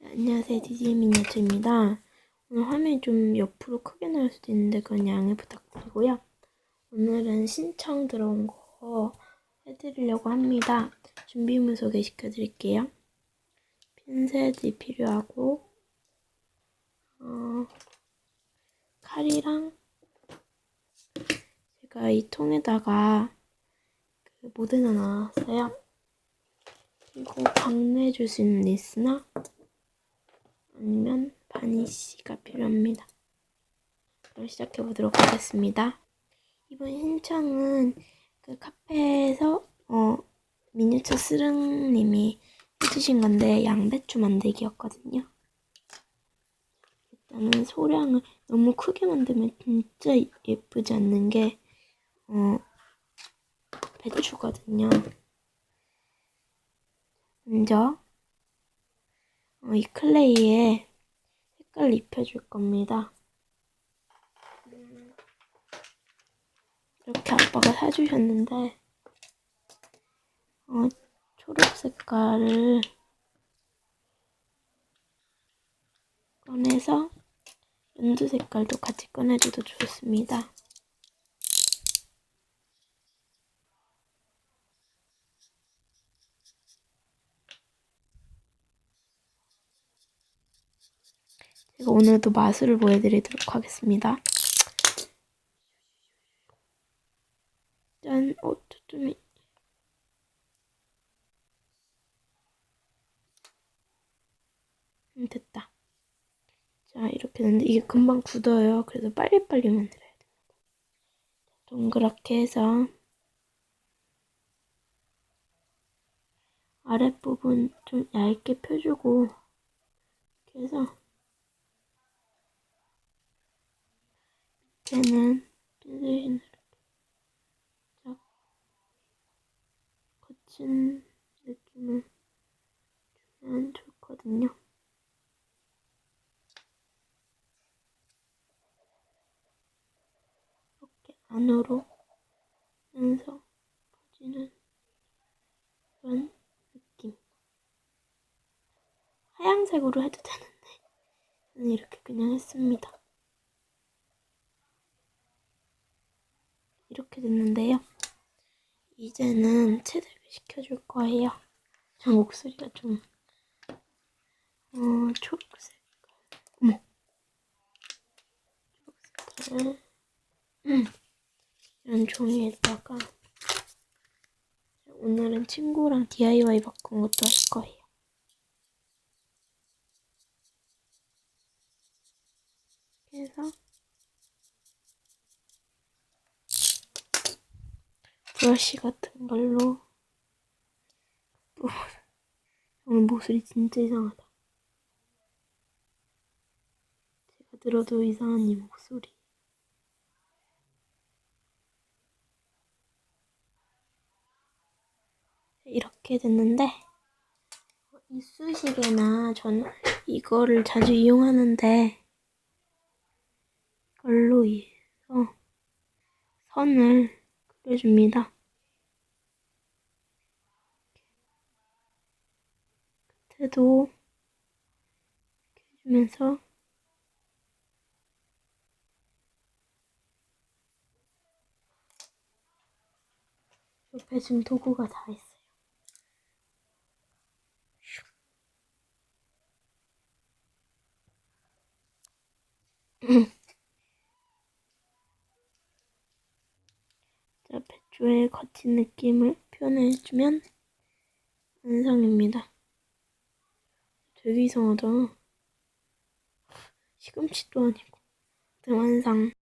네, 안녕하세요. DJ 미니어처입니다. 오늘 화면이 좀 옆으로 크게 나올 수도 있는데 그건 양해 부탁드리고요. 오늘은 신청 들어온 거 해드리려고 합니다. 준비물 소개시켜 드릴게요. 핀셋이 필요하고 어, 칼이랑 제가 이 통에다가 그 모데나 나왔어요. 그리고 광내줄 수 있는 리스나 아니면 바니쉬가 필요합니다. 그럼 시작해 보도록 하겠습니다. 이번 신청은 그 카페에서 어 미니처 스릉님이 해주신 건데 양배추 만들기였거든요. 일단은 소량을 너무 크게 만들면 진짜 예쁘지 않는 게 어, 배추거든요. 먼저 어, 이 클레이에 색깔을 입혀줄 겁니다. 음, 이렇게 아빠가 사주셨는데 어, 초록 색깔을 꺼내서 연두 색깔도 같이 꺼내줘도 좋습니다. 제가 오늘도 마술을 보여드리도록 하겠습니다. 짠, 어, 초점이. 음, 됐다. 자, 이렇게 됐는데 이게 금방 굳어요. 그래서 빨리빨리 만들어야 됩니다. 동그랗게 해서 아랫부분 좀 얇게 펴주고 이렇게 해서 밑에는 핀셋이 쫙 거친 느낌을 주면 좋거든요. 이렇게 안으로 면서 퍼지는 그런 느낌. 하얀색으로 해도 되는데 저는 이렇게 그냥 했습니다. 이렇게 됐는데요. 이제는 채색을 시켜줄 거예요. 저 목소리가 좀, 어, 초록색. 어머. 초록색을, 음, 이런 종이에다가, 오늘은 친구랑 DIY 바꾼 것도 할 거예요. 그래서, 브러쉬 같은 걸로 또 오늘 목소리 진짜 이상하다. 제가 들어도 이상한 이 목소리. 이렇게 됐는데 이쑤시개나 저는 이거를 자주 이용하는데 이걸로 해서 선을 그려줍니다. 끝에도 해주면서 옆에 지금 도구가 다 있어요. 자, 배추의 거친 느낌을 표현해주면 완성입니다. 되게 이상하다. 시금치도 아니고. 완성.